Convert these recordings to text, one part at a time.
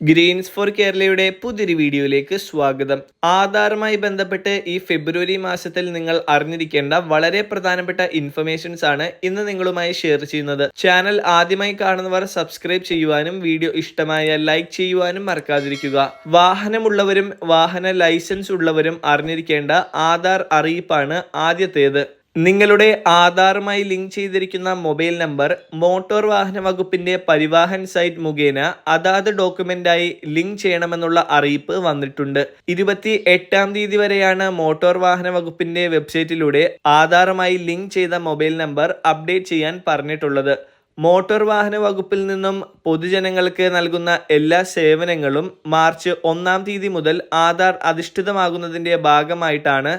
Green's four കേരളയുടെ പുതിയൊരു വീഡിയോയിലേക്ക് സ്വാഗതം. ആധാറുമായി ബന്ധപ്പെട്ട് ഈ ഫെബ്രുവരി മാസത്തിൽ നിങ്ങൾ അറിഞ്ഞിരിക്കേണ്ട വളരെ പ്രധാനപ്പെട്ട ഇൻഫർമേഷൻസ് ആണ് ഇന്ന് നിങ്ങളുമായി ഷെയർ ചെയ്യുന്നത്. ചാനൽ ആദ്യമായി കാണുന്നവർ സബ്സ്ക്രൈബ് ചെയ്യുവാനും വീഡിയോ ഇഷ്ടമായ ലൈക്ക് ചെയ്യുവാനും മറക്കാതിരിക്കുക. വാഹനമുള്ളവരും വാഹന ലൈസൻസ് ഉള്ളവരും അറിഞ്ഞിരിക്കേണ്ട ആധാർ അറിയിപ്പാണ് ആദ്യത്തേത്. നിങ്ങളുടെ ആധാറുമായി ലിങ്ക് ചെയ്തിരിക്കുന്ന മൊബൈൽ നമ്പർ മോട്ടോർ വാഹന വകുപ്പിന്റെ പരിവാഹൻ സൈറ്റ് മുഖേന അതാത് ഡോക്യുമെന്റായി ലിങ്ക് ചെയ്യണമെന്നുള്ള അറിയിപ്പ് വന്നിട്ടുണ്ട്. ഇരുപത്തി എട്ടാം തീയതി വരെയാണ് മോട്ടോർ വാഹന വകുപ്പിന്റെ വെബ്സൈറ്റിലൂടെ ആധാറുമായി ലിങ്ക് ചെയ്ത മൊബൈൽ നമ്പർ അപ്ഡേറ്റ് ചെയ്യാൻ പറഞ്ഞിട്ടുള്ളത്. മോട്ടോർ വാഹന വകുപ്പിൽ നിന്നും പൊതുജനങ്ങൾക്ക് നൽകുന്ന എല്ലാ സേവനങ്ങളും മാർച്ച് ഒന്നാം തീയതി മുതൽ ആധാർ അധിഷ്ഠിതമാകുന്നതിന്റെ ഭാഗമായിട്ടാണ്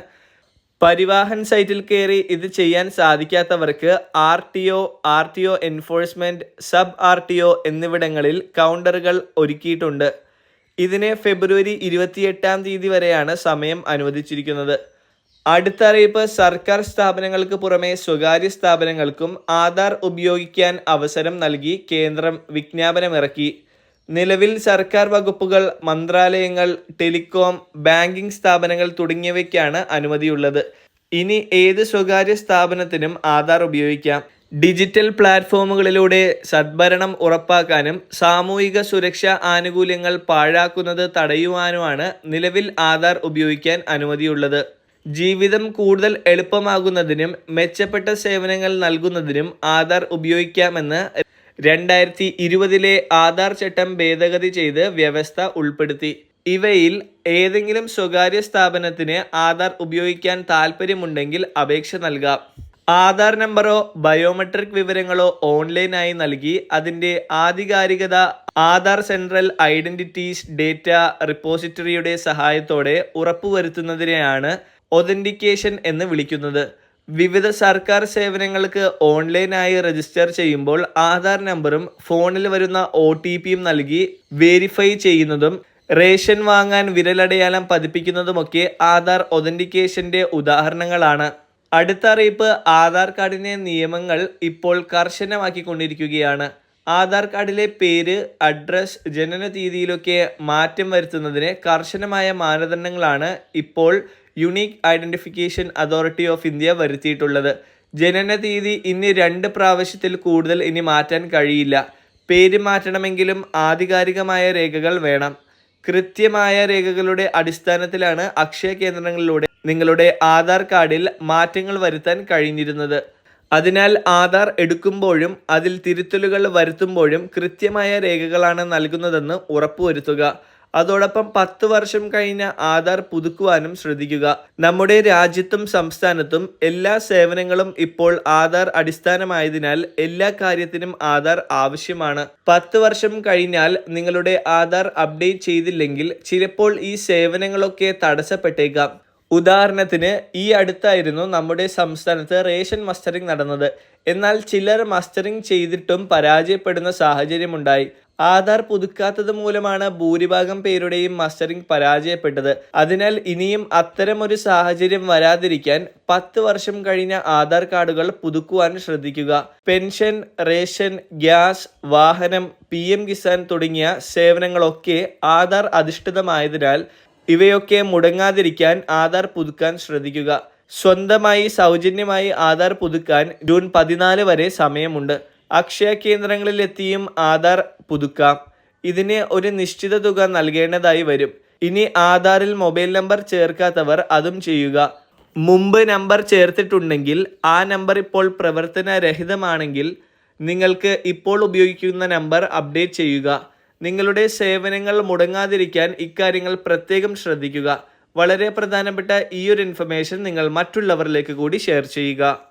പരിവാഹൻ സൈറ്റിൽ കയറി ഇത് ചെയ്യാൻ സാധിക്കാത്തവർക്ക് R T O R T O enforcement sub R T O എന്നിവിടങ്ങളിൽ കൗണ്ടറുകൾ ഒരുക്കിയിട്ടുണ്ട്. ഇതിന് ഫെബ്രുവരി ഇരുപത്തിയെട്ടാം തീയതി വരെയാണ് സമയം അനുവദിച്ചിരിക്കുന്നത്. അടുത്ത അറിയിപ്പ് സർക്കാർ സ്ഥാപനങ്ങൾക്ക് പുറമെ സ്വകാര്യ സ്ഥാപനങ്ങൾക്കും ആധാർ ഉപയോഗിക്കാൻ അവസരം നൽകി കേന്ദ്രം വിജ്ഞാപനമിറക്കി. നിലവിൽ സർക്കാർ വകുപ്പുകൾ മന്ത്രാലയങ്ങൾ ടെലികോം ബാങ്കിംഗ് സ്ഥാപനങ്ങൾ തുടങ്ങിയവയ്ക്കാണ് അനുമതിയുള്ളത്. ഇനി ഏത് സ്വകാര്യ സ്ഥാപനത്തിനും ആധാർ ഉപയോഗിക്കാം. ഡിജിറ്റൽ പ്ലാറ്റ്ഫോമുകളിലൂടെ സദ്ഭരണം ഉറപ്പാക്കാനും സാമൂഹിക സുരക്ഷാ ആനുകൂല്യങ്ങൾ പാഴാക്കുന്നത് തടയുവാനുമാണ് നിലവിൽ ആധാർ ഉപയോഗിക്കാൻ അനുമതിയുള്ളത്. ജീവിതം കൂടുതൽ എളുപ്പമാകുന്നതിനും മെച്ചപ്പെട്ട സേവനങ്ങൾ നൽകുന്നതിനും ആധാർ ഉപയോഗിക്കാമെന്ന് രണ്ടായിരത്തി ഇരുപതിലെ ആധാർ ചട്ടം ഭേദഗതി ചെയ്ത് വ്യവസ്ഥ ഉൾപ്പെടുത്തി. ഇവയിൽ ഏതെങ്കിലും സ്വകാര്യ സ്ഥാപനത്തിന് ആധാർ ഉപയോഗിക്കാൻ താൽപ്പര്യമുണ്ടെങ്കിൽ അപേക്ഷ നൽകാം. ആധാർ നമ്പറോ ബയോമെട്രിക് വിവരങ്ങളോ ഓൺലൈനായി നൽകി അതിന്റെ ആധികാരികത ആധാർ സെൻട്രൽ ഐഡന്റിറ്റീസ് ഡേറ്റ റിപ്പോസിറ്ററിയുടെ സഹായത്തോടെ ഉറപ്പുവരുത്തുന്നതിനെയാണ് ഒതന്റിക്കേഷൻ എന്ന് വിളിക്കുന്നത്. വിവിധ സർക്കാർ സേവനങ്ങൾക്ക് ഓൺലൈനായി രജിസ്റ്റർ ചെയ്യുമ്പോൾ ആധാർ നമ്പറും ഫോണിൽ വരുന്ന ഒ ടി പിയും നൽകി വെരിഫൈ ചെയ്യുന്നതും റേഷൻ വാങ്ങാൻ വിരലടയാളം പതിപ്പിക്കുന്നതുമൊക്കെ ആധാർ ഒതന്റിക്കേഷന്റെ ഉദാഹരണങ്ങളാണ്. അടുത്ത അറിയിപ്പ് ആധാർ കാർഡിന്റെ നിയമങ്ങൾ ഇപ്പോൾ കർശനമാക്കിക്കൊണ്ടിരിക്കുകയാണ്. ആധാർ കാർഡിലെ പേര് അഡ്രസ് ജനന തീയതിയിലൊക്കെ മാറ്റം വരുത്തുന്നതിന് കർശനമായ മാനദണ്ഡങ്ങളാണ് ഇപ്പോൾ unique identification authority of India വരുത്തിയിട്ടുള്ളത്. ജനന തീയതി ഇനി രണ്ട് പ്രാവശ്യത്തിൽ കൂടുതൽ ഇനി മാറ്റാൻ കഴിയില്ല. പേര് മാറ്റണമെങ്കിലും ആധികാരികമായ രേഖകൾ വേണം. കൃത്യമായ രേഖകളുടെ അടിസ്ഥാനത്തിലാണ് അക്ഷയ കേന്ദ്രങ്ങളിലൂടെ നിങ്ങളുടെ ആധാർ കാർഡിൽ മാറ്റങ്ങൾ വരുത്താൻ കഴിഞ്ഞിരുന്നത്. അതിനാൽ ആധാർ എടുക്കുമ്പോഴും അതിൽ തിരുത്തലുകൾ വരുത്തുമ്പോഴും കൃത്യമായ രേഖകളാണ് നൽകുന്നതെന്ന് ഉറപ്പുവരുത്തുക. അതോടൊപ്പം പത്ത് വർഷം കഴിഞ്ഞ ആധാർ പുതുക്കുവാനും ശ്രദ്ധിക്കുക. നമ്മുടെ രാജ്യത്തും സംസ്ഥാനത്തും എല്ലാ സേവനങ്ങളും ഇപ്പോൾ ആധാർ അടിസ്ഥാനമായതിനാൽ എല്ലാ കാര്യത്തിനും ആധാർ ആവശ്യമാണ്. പത്ത് വർഷം കഴിഞ്ഞാൽ നിങ്ങളുടെ ആധാർ അപ്ഡേറ്റ് ചെയ്തില്ലെങ്കിൽ ചിലപ്പോൾ ഈ സേവനങ്ങളൊക്കെ തടസ്സപ്പെട്ടേക്കാം. ഉദാഹരണത്തിന് ഈ അടുത്തായിരുന്നു നമ്മുടെ സംസ്ഥാനത്ത് റേഷൻ മസ്റ്ററിംഗ് നടന്നത്. എന്നാൽ ചിലർ മസ്റ്ററിംഗ് ചെയ്തിട്ടും പരാജയപ്പെടുന്ന സാഹചര്യമുണ്ടായി. ആധാർ പുതുക്കാത്തത് മൂലമാണ് ഭൂരിഭാഗം പേരുടെയും മസ്റ്ററിംഗ് പരാജയപ്പെട്ടത്. അതിനാൽ ഇനിയും അത്തരമൊരു സാഹചര്യം വരാതിരിക്കാൻ പത്ത് വർഷം കഴിഞ്ഞ ആധാർ കാർഡുകൾ പുതുക്കുവാൻ ശ്രദ്ധിക്കുക. പെൻഷൻ റേഷൻ ഗ്യാസ് വാഹനം പി എം കിസാൻ തുടങ്ങിയ സേവനങ്ങളൊക്കെ ആധാർ അധിഷ്ഠിതമായതിനാൽ ഇവയൊക്കെ മുടങ്ങാതിരിക്കാൻ ആധാർ പുതുക്കാൻ ശ്രദ്ധിക്കുക. സ്വന്തമായി സൗജന്യമായി ആധാർ പുതുക്കാൻ ജൂൺ പതിനാല് വരെ സമയമുണ്ട്. അക്ഷയ കേന്ദ്രങ്ങളിലെത്തിയും ആധാർ പുതുക്കാം. ഇതിന് ഒരു നിശ്ചിത തുക നൽകേണ്ടതായി വരും. ഇനി ആധാറിൽ മൊബൈൽ നമ്പർ ചേർക്കാത്തവർ അതും ചെയ്യുക. മുമ്പ് നമ്പർ ചേർത്തിട്ടുണ്ടെങ്കിൽ ആ നമ്പർ ഇപ്പോൾ പ്രവർത്തനരഹിതമാണെങ്കിൽ നിങ്ങൾക്ക് ഇപ്പോൾ ഉപയോഗിക്കുന്ന നമ്പർ അപ്ഡേറ്റ് ചെയ്യുക. നിങ്ങളുടെ സേവനങ്ങൾ മുടങ്ങാതിരിക്കാൻ ഇക്കാര്യങ്ങൾ പ്രത്യേകം ശ്രദ്ധിക്കുക. വളരെ പ്രധാനപ്പെട്ട ഈ ഒരു ഇൻഫർമേഷൻ നിങ്ങൾ മറ്റുള്ളവരിലേക്ക് കൂടി ഷെയർ ചെയ്യുക.